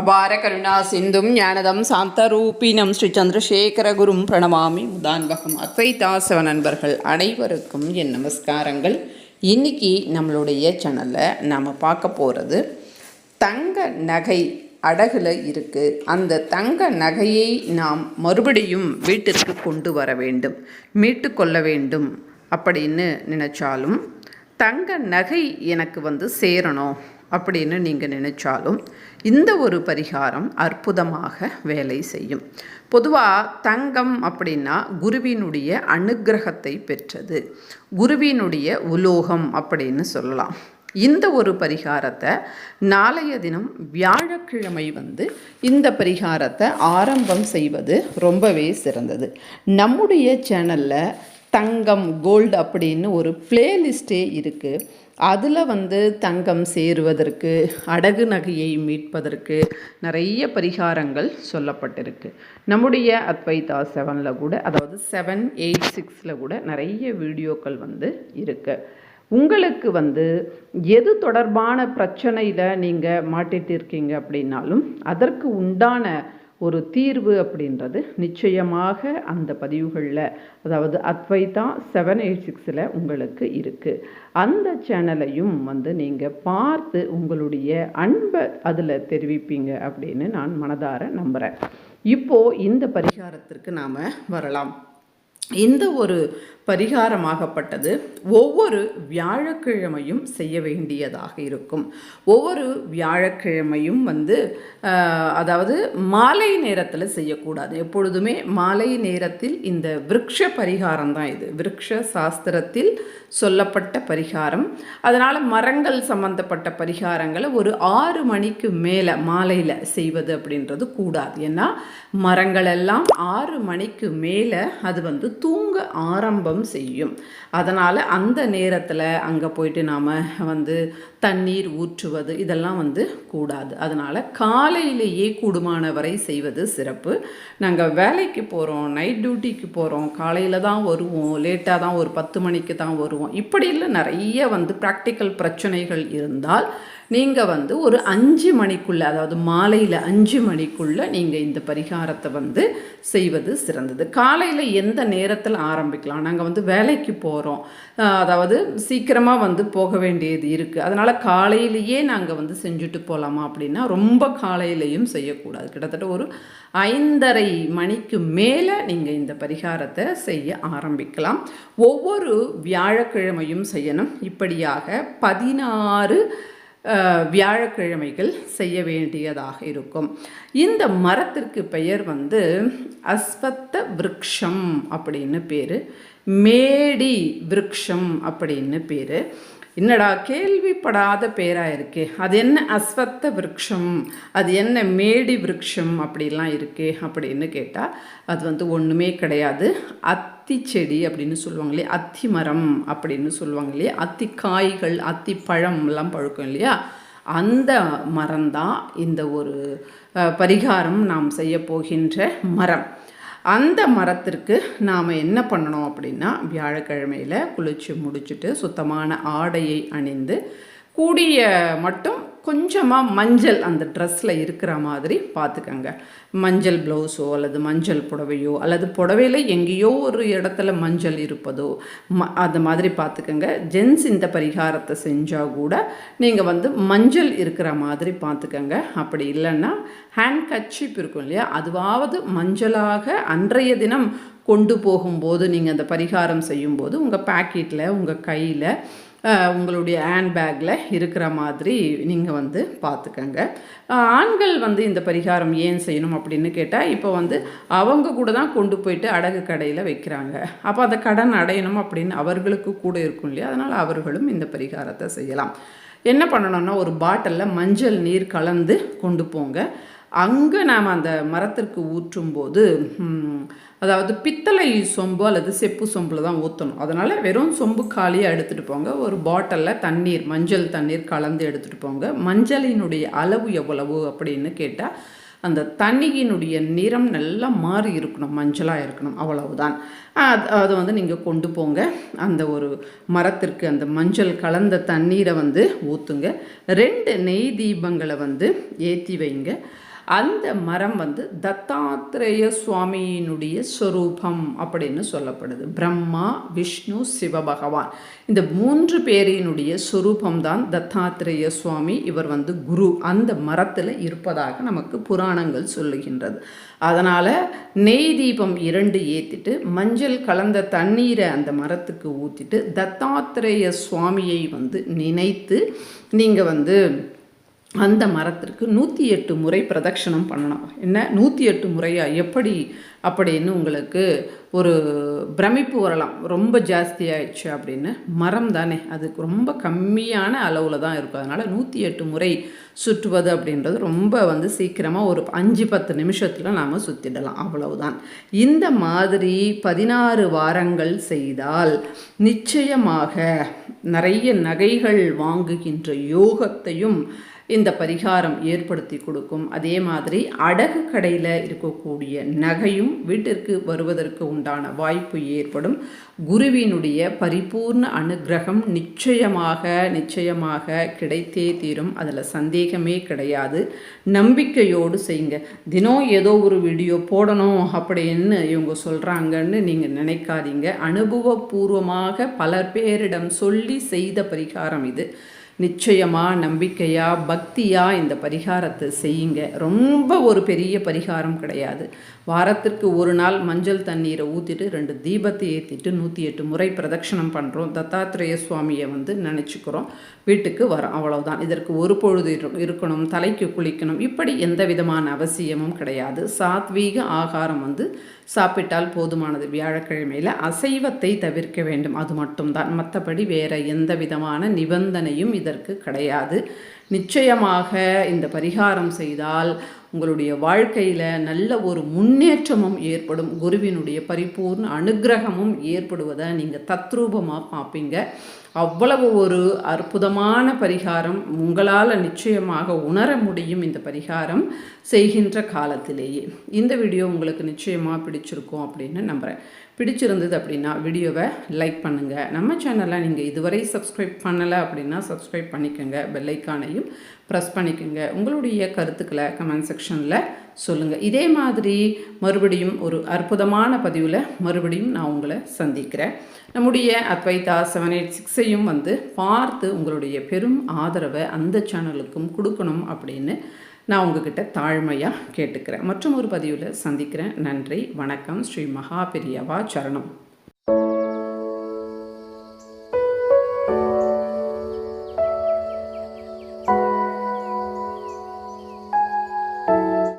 அபார கருணா சிந்தும் ஞானதம் சாந்தரூபினம் ஸ்ரீ சந்திரசேகர குரும் பிரணமாமி முதான்பகம் அத்வைதாசவ நண்பர்கள் அனைவருக்கும் என் நமஸ்காரங்கள். இன்னைக்கு நம்மளுடைய சேனலில் நாம் பார்க்க போகிறது தங்க நகை அடகுல இருக்குது அந்த தங்க நகையை நாம் மறுபடியும் வீட்டிற்கு கொண்டு வர வேண்டும் மீட்டு கொள்ள வேண்டும் அப்படின்னு நினச்சாலும் தங்க நகை எனக்கு வந்து சேரணும். அப்படின்னு நீங்கள் நினைச்சாலும் இந்த ஒரு பரிகாரம் அற்புதமாக வேலை செய்யும். பொதுவாக தங்கம் அப்படின்னா குருவினுடைய அனுக்கிரகத்தை பெற்றது. குருவினுடைய உலோகம் அப்படின்னு சொல்லலாம். இந்த ஒரு பரிகாரத்தை நாளைய தினம் வியாழக்கிழமை வந்து இந்த பரிகாரத்தை ஆரம்பம் செய்வது ரொம்பவே சிறந்தது. நம்முடைய சேனலில் தங்கம் கோல்டு அப்படின்னு ஒரு பிளேலிஸ்டே இருக்குது அதில் வந்து தங்கம் சேருவதற்கு அடகு நகையை மீட்பதற்கு நிறைய பரிகாரங்கள் சொல்லப்பட்டிருக்கு. நம்முடைய அத்வைதா செவனில் கூட அதாவது செவன் எயிட் சிக்ஸில் கூட நிறைய வீடியோக்கள் வந்து இருக்குது உங்களுக்கு வந்து எது தொடர்பான பிரச்சனையில் நீங்கள் மாட்டிட்டு இருக்கீங்க அப்படின்னாலும் அதற்கு உண்டான ஒரு தீர்வு அப்படின்றது நிச்சயமாக அந்த பதிவுகளில் அதாவது அத்வைதா செவன் எயிட் சிக்ஸில் உங்களுக்கு இருக்குது அந்த சேனலையும் வந்து நீங்கள் பார்த்து உங்களுடைய அன்பை அதில் தெரிவிப்பீங்க அப்படின்னு நான் மனதார நம்புகிறேன் இப்போது இந்த பரிகாரத்திற்கு நாம் வரலாம். இந்த ஒரு பரிகாரமாகப்பட்டது ஒவ்வொரு வியாழக்கிழமையும் செய்ய வேண்டியதாக இருக்கும். ஒவ்வொரு வியாழக்கிழமையும் வந்து அதாவது மாலை நேரத்தில் செய்யக்கூடாது. எப்பொழுதுமே மாலை நேரத்தில் இந்த விரக்ஷ பரிகாரம் தான் இது. விரக்ஷ சாஸ்திரத்தில் சொல்லப்பட்ட பரிகாரம். அதனால் மரங்கள் சம்பந்தப்பட்ட பரிகாரங்களை ஒரு ஆறு மணிக்கு மேலே மாலையில் செய்வது அப்படின்றது கூடாது. ஏன்னா மரங்கள் எல்லாம் ஆறு மணிக்கு மேலே அது வந்து தூங்க ஆரம்பம் செய்யும். அதனால் அந்த நேரத்தில் அங்கே போயிட்டு நாம் வந்து தண்ணீர் ஊற்றுவது இதெல்லாம் வந்து கூடாது. அதனால் காலையிலேயே கூடுமான வரை செய்வது சிறப்பு. நாங்கள் வேலைக்கு போகிறோம் நைட் டியூட்டிக்கு போகிறோம் காலையில் தான் வருவோம் லேட்டாக தான் ஒரு பத்து மணிக்கு தான் வருவோம். இப்படி இல்லை நிறைய வந்து ப்ராக்டிக்கல் பிரச்சனைகள் இருந்தால் நீங்கள் வந்து ஒரு அஞ்சு மணிக்குள்ளே அதாவது மாலையில் அஞ்சு மணிக்குள்ளே நீங்கள் இந்த பரிகாரத்தை வந்து செய்வது சிறந்தது. காலையில் எந்த நேரத்தில் ஆரம்பிக்கலாம். நாங்கள் வந்து வேலைக்கு போகிறோம் அதாவது சீக்கிரமாக வந்து போக வேண்டியது இருக்குது அதனால் காலையிலேயே நாங்கள் வந்து செஞ்சுட்டு போகலாமா அப்படின்னா ரொம்ப காலையிலையும் செய்யக்கூடாது. கிட்டத்தட்ட ஒரு ஐந்தரை மணிக்கு மேலே நீங்கள் இந்த பரிகாரத்தை செய்ய ஆரம்பிக்கலாம். ஒவ்வொரு வியாழக்கிழமையும் செய்யணும். இப்படியாக பதினாறு வியாழக்கிழமைகள் செய்ய வேண்டியதாக இருக்கும். இந்த மரத்திற்கு பெயர் வந்து அஸ்வத்த விருக்ஷம் அப்படின்னு பேர். மேடி விருக்ஷம் அப்படின்னு பேர். என்னடா கேள்விப்படாத பேராக இருக்கே. அது என்ன அஸ்வத்த விருட்சம்? அது என்ன மேடி விருட்சம் அப்படிலாம் இருக்கே அப்படின்னு கேட்டால் அது வந்து ஒன்றுமே கிடையாது. அத்தி செடி அப்படின்னு சொல்லுவாங்க இல்லையா? அத்தி மரம் அப்படின்னு சொல்லுவாங்க இல்லையா? அத்தி காய்கள் அத்தி பழம் எல்லாம் பழுக்கும் இல்லையா? அந்த மரம்தான் இந்த ஒரு பரிகாரம் நாம் செய்ய போகின்ற மரம். அந்த மரத்திற்கு நாம் என்ன பண்ணணும் அப்படின்னா வியாழக்கிழமையில் குளிச்சு முடிச்சுட்டு சுத்தமான ஆடையை அணிந்து கூடிய மட்டும் கொஞ்சமாக மஞ்சள் அந்த ட்ரெஸ்ஸில் இருக்கிற மாதிரி பார்த்துக்கங்க மஞ்சள் ப்ளவுஸோ அல்லது மஞ்சள் புடவையோ அல்லது புடவையில் எங்கேயோ ஒரு இடத்துல மஞ்சள் இருப்பதோ ம அந்த மாதிரி பார்த்துக்கங்க ஜென்ஸ் இந்த பரிகாரத்தை செஞ்சால் கூட நீங்கள் வந்து மஞ்சள் இருக்கிற மாதிரி பார்த்துக்கங்க அப்படி இல்லைன்னா ஹேண்ட் கச்சிப் இருக்கும் இல்லையா? அதுவாவது மஞ்சளாக அன்றைய தினம் கொண்டு போகும்போது நீங்கள் அந்த பரிகாரம் செய்யும்போது உங்கள் பேக்கெட்டில் உங்கள் கையில் உங்களுடைய ஹேண்ட் பேக்கில் இருக்கிற மாதிரி நீங்கள் வந்து பார்த்துக்கங்க ஆண்கள் வந்து இந்த பரிகாரம் ஏன் செய்யணும் அப்படின்னு கேட்டால் இப்போ வந்து அவங்க கூட தான் கொண்டு போயிட்டு அடகு கடையில் வைக்கிறாங்க. அப்போ அந்த கடன் அடையணும் அப்படின்னு அவர்களுக்கு கூட இருக்கும் இல்லையா? அதனால் அவர்களும் இந்த பரிகாரத்தை செய்யலாம். என்ன பண்ணணும்னா ஒரு பாட்டிலில் மஞ்சள் நீர் கலந்து கொண்டு போங்க. அங்கே நாம் அந்த மரத்திற்கு ஊற்றும்போது அதாவது பித்தளை சொம்பு அல்லது செப்பு சொம்பில் தான் ஊற்றணும் அதனால் வெறும் சொம்பு காலியாக எடுத்துகிட்டு போங்க. ஒரு பாட்டிலில் தண்ணீர் மஞ்சள் தண்ணீர் கலந்து எடுத்துகிட்டு போங்க. மஞ்சளினுடைய அளவு எவ்வளவு அப்படின்னு கேட்டால் அந்த தண்ணியினுடைய நிறம் நல்லா மாறி இருக்கணும் மஞ்சளாக இருக்கணும். அவ்வளவுதான். அது அதை வந்து நீங்கள் கொண்டு போங்க. அந்த ஒரு மரத்திற்கு அந்த மஞ்சள் கலந்த தண்ணீரை வந்து ஊற்றுங்க ரெண்டு நெய் தீபங்களை வந்து ஏற்றி வைங்க. அந்த மரம் வந்து தத்தாத்திரேய சுவாமியினுடைய ஸ்வரூபம் அப்படின்னு சொல்லப்படுது. பிரம்மா விஷ்ணு சிவபகவான். இந்த மூன்று பேரினுடைய ஸ்வரூபம் தான் தத்தாத்திரேய சுவாமி இவர் வந்து குரு. அந்த மரத்தில் இருப்பதாக நமக்கு புராணங்கள் சொல்லுகின்றது. அதனால் நெய் தீபம் இரண்டு ஏற்றிட்டு மஞ்சள் கலந்த தண்ணீரை அந்த மரத்துக்கு ஊற்றிட்டு தத்தாத்திரேய சுவாமியை வந்து நினைத்து நீங்கள் வந்து அந்த மரத்திற்கு நூற்றி எட்டு முறை பிரதட்சணம் பண்ணணும். என்ன? நூற்றி எட்டு முறையாக எப்படி? அப்படின்னு உங்களுக்கு ஒரு பிரமிப்பு வரலாம். ரொம்ப ஜாஸ்தியாயிடுச்சு அப்படின்னு. மரம் தானே. அதுக்கு ரொம்ப கம்மியான அளவில் தான் இருக்கும். அதனால் நூற்றி எட்டு முறை சுற்றுவது அப்படின்றது ரொம்ப வந்து சீக்கிரமாக ஒரு அஞ்சு பத்து நிமிஷத்தில் நாம் சுற்றிடலாம் அவ்வளவுதான். இந்த மாதிரி பதினாறு வாரங்கள் செய்தால் நிச்சயமாக நிறைய நகைகள் வாங்குகின்ற யோகத்தையும் இந்த பரிகாரம் ஏற்படுத்தி கொடுக்கும். அதே மாதிரி அடகு கடையில் இருக்கக்கூடிய நகையும் வீட்டிற்கு வருவதற்கு உண்டான வாய்ப்பு ஏற்படும். குருவினுடைய பரிபூர்ண அனுகிரகம் நிச்சயமாக நிச்சயமாக கிடைத்தே தீரும். அதில் சந்தேகமே கிடையாது. நம்பிக்கையோடு செய்யுங்க. தினம் ஏதோ ஒரு வீடியோ போடணும் அப்படின்னு இவங்க சொல்கிறாங்கன்னு நீங்கள் நினைக்காதீங்க. அனுபவபூர்வமாக பல பேரிடம் சொல்லி செய்த பரிகாரம் இது. நிச்சயமாக நம்பிக்கையாக பக்தியாக இந்த பரிகாரத்தை செய்யுங்க. ரொம்ப ஒரு பெரிய பரிகாரம் கிடையாது. வாரத்திற்கு ஒரு நாள் மஞ்சள் தண்ணீரை ஊற்றிட்டு ரெண்டு தீபத்தை ஏற்றிட்டு நூற்றி எட்டு முறை பிரதட்சணம் பண்ணுறோம் தத்தாத்திரேய சுவாமியை வந்து நினச்சிக்கிறோம். வீட்டுக்கு வரோம். அவ்வளவுதான். இதற்கு ஒரு பொழுது இருக்கணும். தலைக்கு குளிக்கணும். இப்படி எந்த விதமான அவசியமும் கிடையாது. சாத்வீக ஆகாரம் வந்து சாப்பிட்டால் போதுமானது. வியாழக்கிழமையில் அசைவத்தை தவிர்க்க வேண்டும். அது மட்டும்தான். மற்றபடி வேறு எந்த விதமான நிபந்தனையும் இதற்கு கிடையாது. நிச்சயமாக இந்த பரிகாரம் செய்தால் உங்களுடைய வாழ்க்கையில் நல்ல ஒரு முன்னேற்றமும் ஏற்படும். குருவினுடைய பரிபூர்ண அனுகிரகமும் ஏற்படுவதை நீங்கள் தத்ரூபமாக பார்ப்பீங்க. அவ்வளவு ஒரு அற்புதமான பரிகாரம் உங்களால் நிச்சயமாக உணர முடியும் இந்த பரிகாரம் செய்கின்ற காலத்திலேயே. இந்த வீடியோ உங்களுக்கு நிச்சயமாக பிடிச்சிருக்கும் அப்படின்னு நம்புகிறேன் பிடிச்சிருந்தது அப்படின்னா வீடியோவை லைக் பண்ணுங்கள் நம்ம சேனலை நீங்கள் இதுவரை சப்ஸ்கிரைப் பண்ணலை அப்படின்னா சப்ஸ்கிரைப் பண்ணிக்கோங்க. பெல்லைக்கானையும் ப்ரெஸ் பண்ணிக்கோங்க. உங்களுடைய கருத்துக்களை கமெண்ட் செக்ஷனில் சொல்லுங்கள் இதே மாதிரி மறுபடியும் ஒரு அற்புதமான பதிவில் மறுபடியும் நான் உங்களை சந்திக்கிறேன். நம்முடைய அத்வைதா செவன் எயிட் சிக்ஸையும் வந்து பார்த்து உங்களுடைய பெரும் ஆதரவை அந்த சேனலுக்கும் கொடுக்கணும் அப்படின்னு நான் உங்ககிட்ட தாழ்மையாக கேட்டுக்கிறேன். மற்றும் ஒரு பதிவில் சந்திக்கிறேன். நன்றி. வணக்கம். ஸ்ரீ மகா பெரியவா சரணம்.